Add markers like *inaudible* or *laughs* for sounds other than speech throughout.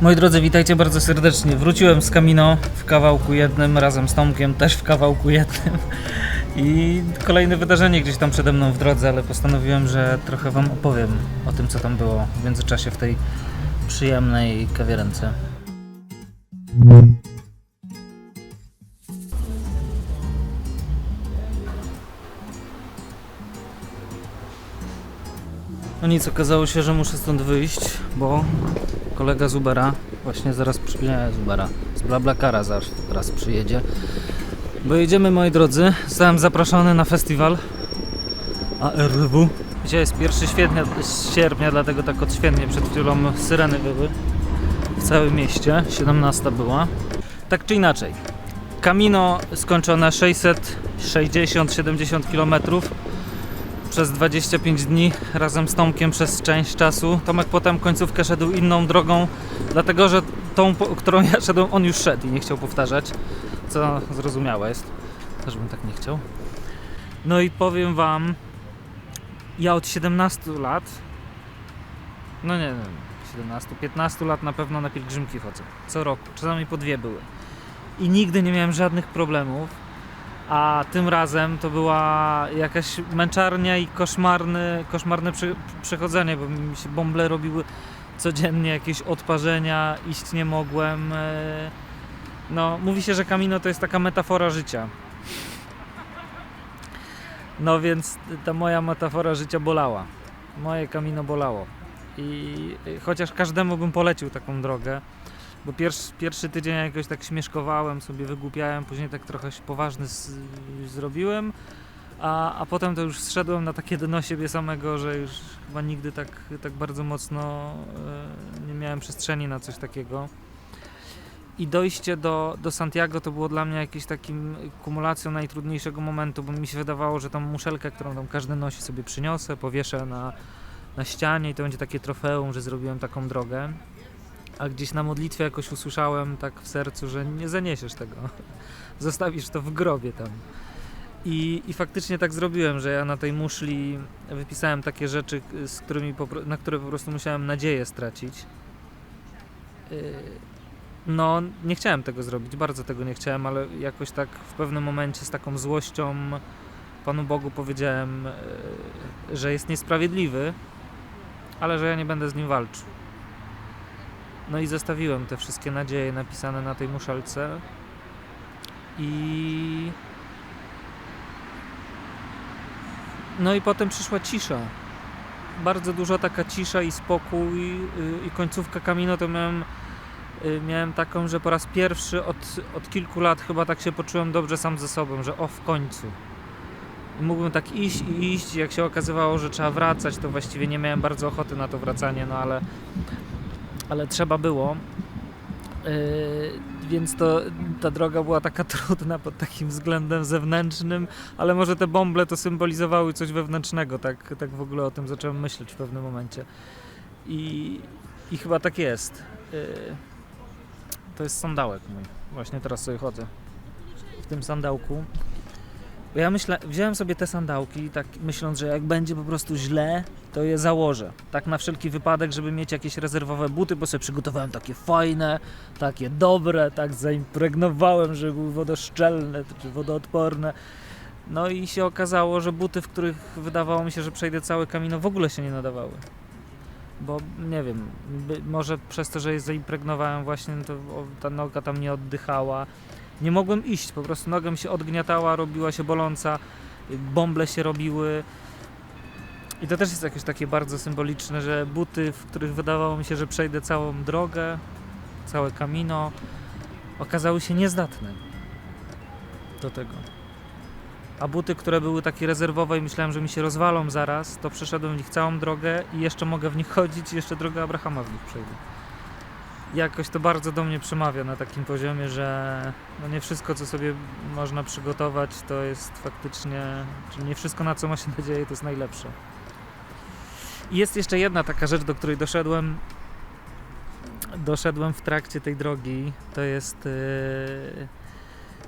Moi drodzy, witajcie bardzo serdecznie. Wróciłem z Kamino w kawałku jednym, razem z Tomkiem też w kawałku jednym. I kolejne wydarzenie gdzieś tam przede mną w drodze, ale postanowiłem, że trochę Wam opowiem o tym, co tam było w międzyczasie w tej przyjemnej kawiarence. No nic, okazało się, że muszę stąd wyjść, bo kolega z Ubera właśnie zaraz przy... nie, z Ubera, z Blablacara zaraz, zaraz przyjedzie. Bo jedziemy, moi drodzy, zostałem zaproszony na festiwal ARW. Dzisiaj jest 1 sierpnia, sierpnia, dlatego tak odświetnie przed chwilą syreny były w całym mieście, 17 była. Tak czy inaczej, Camino skończone 660-70 km przez 25 dni razem z Tomkiem przez część czasu. Tomek potem końcówkę szedł inną drogą, dlatego że tą, którą ja szedłem, on już szedł i nie chciał powtarzać, co zrozumiałe jest. Też bym tak nie chciał. No i powiem Wam, ja od 17 lat, no nie wiem, 17, 15 lat na pewno na pielgrzymki chodzę. Co roku, czasami po dwie były. I nigdy nie miałem żadnych problemów a tym razem to była jakaś męczarnia i koszmarny, koszmarne przechodzenie, bo mi się bąble robiły codziennie, jakieś odparzenia, iść nie mogłem. e, No, mówi się, że Camino to jest taka metafora życia. No więc ta moja metafora życia bolała. Moje Camino bolało. I chociaż każdemu bym polecił taką drogę, bo pierwszy, pierwszy tydzień jakoś tak śmieszkowałem, sobie wygłupiałem, później tak trochę się poważny z, zrobiłem, a, a potem to już zszedłem na takie dno siebie samego, że już chyba nigdy tak, tak bardzo mocno e, nie miałem przestrzeni na coś takiego. I dojście do, do Santiago to było dla mnie jakimś takim kumulacją najtrudniejszego momentu, bo mi się wydawało, że tą muszelkę, którą tam każdy nosi sobie przyniosę, powieszę na, na ścianie i to będzie takie trofeum, że zrobiłem taką drogę a gdzieś na modlitwie jakoś usłyszałem tak w sercu, że nie zaniesiesz tego. *laughs* Zostawisz to w grobie tam. I, I faktycznie tak zrobiłem, że ja na tej muszli wypisałem takie rzeczy, z którymi na które po prostu musiałem nadzieję stracić. Yy, No, nie chciałem tego zrobić, bardzo tego nie chciałem, ale jakoś tak w pewnym momencie z taką złością Panu Bogu powiedziałem, yy, że jest niesprawiedliwy, ale że ja nie będę z nim walczył. No i zostawiłem te wszystkie nadzieje napisane na tej muszelce. I. No i potem przyszła cisza. Bardzo dużo taka cisza i spokój. y, I końcówka Camino to miałem, y, miałem taką, że po raz pierwszy od, od kilku lat chyba tak się poczułem dobrze sam ze sobą, że o w końcu. I mógłbym tak iść i iść. Jak się okazywało, że trzeba wracać, to właściwie nie miałem bardzo ochoty na to wracanie, no ale ale trzeba było. Yy, więc to, ta droga była taka *laughs* trudna pod takim względem zewnętrznym, ale może te bąble to symbolizowały coś wewnętrznego, tak, tak w ogóle o tym zacząłem myśleć w pewnym momencie. I, i chyba tak jest. Yy, to jest sandałek mój. Właśnie teraz sobie chodzę w tym sandałku. Bo ja myślę, wziąłem sobie te sandałki, tak myśląc, że jak będzie po prostu źle, to je założę. Tak na wszelki wypadek, żeby mieć jakieś rezerwowe buty, bo sobie przygotowałem takie fajne, takie dobre, tak zaimpregnowałem, żeby były wodoszczelne czy wodoodporne. No i się okazało, że buty, w których wydawało mi się, że przejdę cały kamino, w ogóle się nie nadawały. Bo nie wiem, by, może przez to, że je zaimpregnowałem właśnie, to o, ta noga tam nie oddychała. Nie mogłem iść, po prostu noga mi się odgniatała, robiła się boląca, bąble się robiły. I to też jest jakieś takie bardzo symboliczne, że buty, w których wydawało mi się, że przejdę całą drogę, całe kamino, okazały się niezdatne do tego. A buty, które były takie rezerwowe i myślałem, że mi się rozwalą zaraz, to przeszedłem w nich całą drogę i jeszcze mogę w nich *laughs* chodzić i jeszcze drogę Abrahama w nich przejdę. Jakoś to bardzo do mnie przemawia na takim poziomie, że no nie wszystko, co sobie można przygotować, to jest faktycznie, czy nie wszystko, na co ma się *laughs* nadzieję, to jest najlepsze. I jest jeszcze jedna taka rzecz, do której doszedłem. Doszedłem w trakcie tej drogi. To jest. Yy,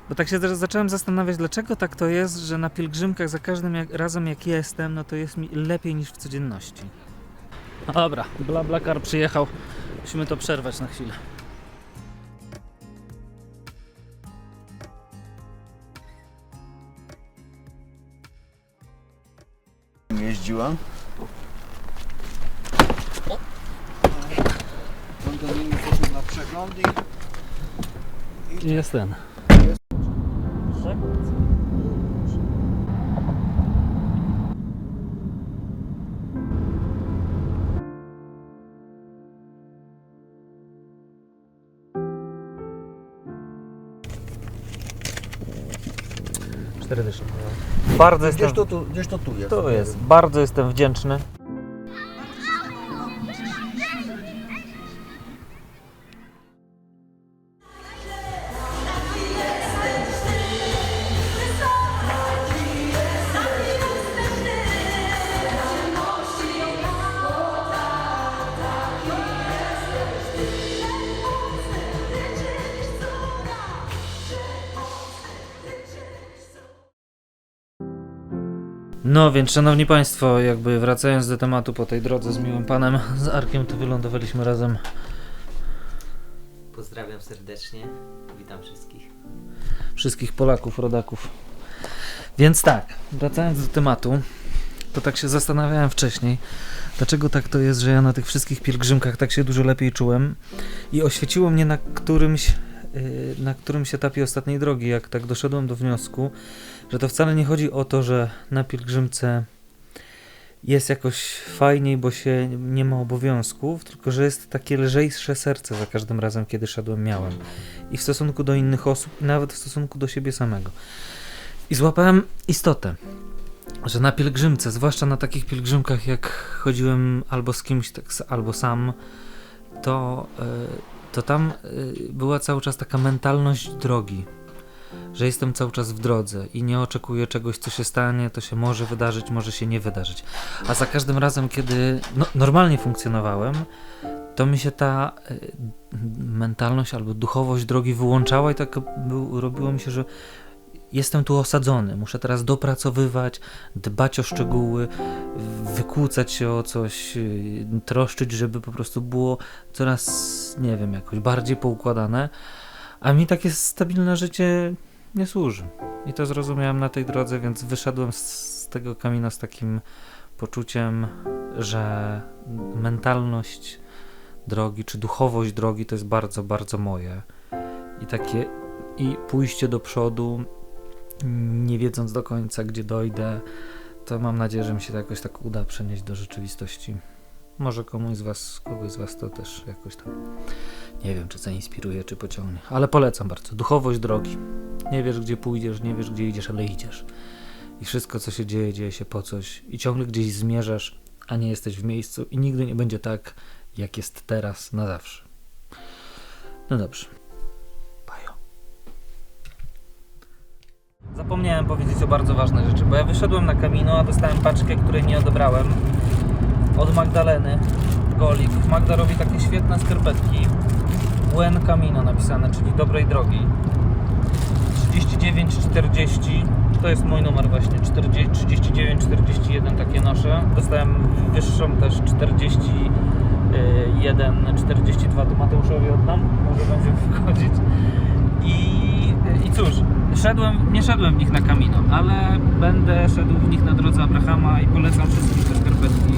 bo tak się też zacząłem zastanawiać, dlaczego tak to jest, że na pielgrzymkach za każdym jak, razem jak jestem, no to jest mi lepiej niż w codzienności. Dobra, BlaBlaCar przyjechał. Musimy to przerwać na chwilę. jeździła. Kondominium poszedł na przeglądy i I jest ten. Cztery dysze. Bardzo jestem, gdzieś to, tu, gdzieś to tu jest. tu jest, bardzo jestem wdzięczny. No więc, szanowni państwo, jakby wracając do tematu po tej drodze z miłym panem, *laughs* z Arkiem, to wylądowaliśmy razem Pozdrawiam serdecznie, witam wszystkich. wszystkich Polaków, rodaków. Więc tak, wracając do tematu, to tak się zastanawiałem wcześniej, dlaczego tak to jest, że ja na tych wszystkich pielgrzymkach tak się dużo lepiej czułem i oświeciło mnie na którymś, na którymś etapie ostatniej drogi, jak tak doszedłem do wniosku, że to wcale nie chodzi o to, że na pielgrzymce jest jakoś fajniej, bo się nie ma obowiązków, tylko że jest takie lżejsze serce za każdym razem, kiedy szedłem, miałem. I w stosunku do innych osób, i nawet w stosunku do siebie samego. I złapałem istotę, że na pielgrzymce, zwłaszcza na takich pielgrzymkach, jak chodziłem albo z kimś, tak, albo sam, to, y, to tam y, była cały czas taka mentalność drogi, że jestem cały czas w drodze i nie oczekuję czegoś, co się stanie, to się może wydarzyć, może się nie wydarzyć. A za każdym razem, kiedy no, normalnie funkcjonowałem, to mi się ta y, mentalność albo duchowość drogi wyłączała i tak robiło mi się, że jestem tu osadzony, muszę teraz dopracowywać, dbać o szczegóły, wykłócać się o coś, y, troszczyć, żeby po prostu było coraz, nie wiem, jakoś bardziej poukładane, a mi takie stabilne życie nie służy. I to zrozumiałem na tej drodze, więc wyszedłem z, tego kamina z takim poczuciem, że mentalność drogi, czy duchowość drogi to jest bardzo, bardzo moje. I takie i pójście do przodu, nie wiedząc do końca, gdzie dojdę, to mam nadzieję, że mi się to jakoś tak uda przenieść do rzeczywistości. Może komuś z was, kogoś z was to też jakoś tam, nie wiem, czy zainspiruje, czy pociągnie. Ale polecam bardzo. Duchowość drogi. Nie wiesz, gdzie pójdziesz, nie wiesz, gdzie idziesz, ale idziesz. I wszystko, co się dzieje, dzieje się po coś. I ciągle gdzieś zmierzasz, a nie jesteś w miejscu. I nigdy nie będzie tak, jak jest teraz, na zawsze. No dobrze. Zapomniałem powiedzieć o bardzo ważnej rzeczy, bo ja wyszedłem na Camino, a dostałem paczkę, której nie odebrałem. Od Magdaleny. Golik. Magda robi takie świetne skarpetki. Buen Camino napisane, czyli dobrej drogi. 3940 to jest mój numer właśnie 40, 39 41 takie noszę dostałem wyższą też 41 42 to Mateuszowi oddam może będzie wchodzić i, i cóż szedłem, nie szedłem w nich na Camino ale będę szedł w nich na drodze Abrahama i polecam wszystkim te skarpetki